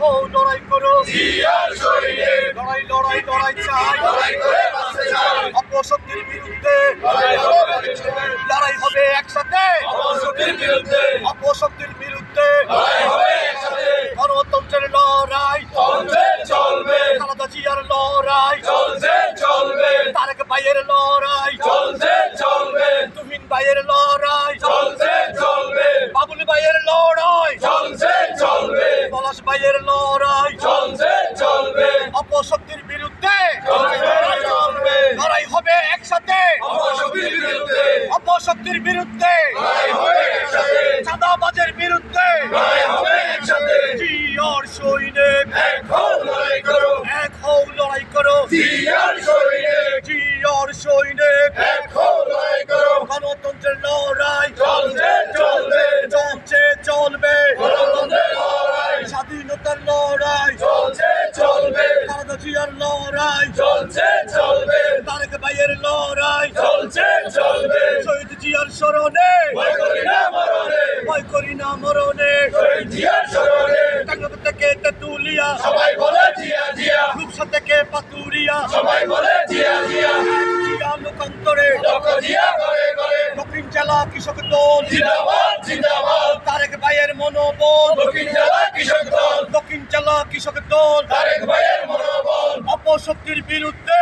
হও লড়াই করো। লড়াই লড়াই লড়াই চাই। অপশক্তির বিরুদ্ধে। লড়াই হবে একসাথে। অপশক্তির বিরুদ্ধে। গণতন্ত্রের লড়াই। খালেদা জিয়ার লড়াই। তারেক ভাইয়ের লড়াই তুহিন ভাইয়ের লড়াই বাবুল ভাইয়ের লড়াই পলাশ ভাইয়ের লড়াই অপশক্তির বিরুদ্ধে লড়াই হবে একসাথে অপশক্তির বিরুদ্ধে। চাঁদাবাজের বিরুদ্ধে। জিয়ার সৈনিক। এক হও লড়াই করো। জিয়ার সৈনিক। গণতন্ত্রের লড়াই। চলছে চলবে। স্বাধীনতার লড়াই। খালেদা জিয়ার লড়াই। তারেক ভাইয়ের লড়াই। চলছে চলবে। শহীদ জিয়ার স্মরণে। ভয় করি না মরণে। টাঙ্গাইল থেকে তেতুলিয়া। সবাই বলে জিয়া জিয়া। রূপসা থেকে পাতুরিয়া। সবাই বলে জিয়া জিয়া। জিয়া লোকান্তরে। ডক্টর জিয়া করে করে দক্ষিণ জেলা কৃষক দল। জিন্দাবাদ জিন্দাবাদ। তারেক ভাইয়ের মনোবল। দক্ষিণ জেলা কৃষক দল। দক্ষিণ জেলা কৃষক দল। তারেক ভাইয়ের মনোবল। অপশক্তির বিরুদ্ধে।